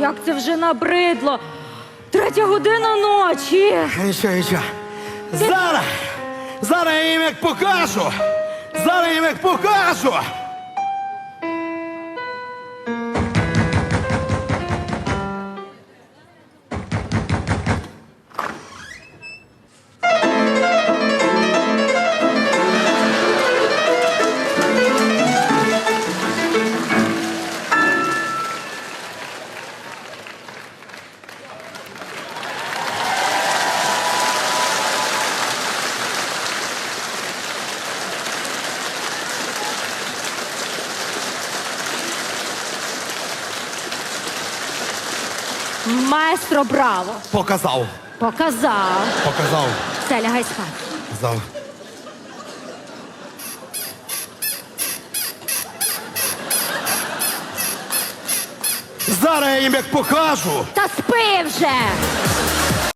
Як це вже набридло. Третя година ночі. Нічого, нічого. Зараз! Зараз я їм як покажу! Зараз я їм як покажу! Маестро браво. Показав. Показав. Показав. Все, лягай спати. Показав. Зараз я їм як покажу! Та спи вже!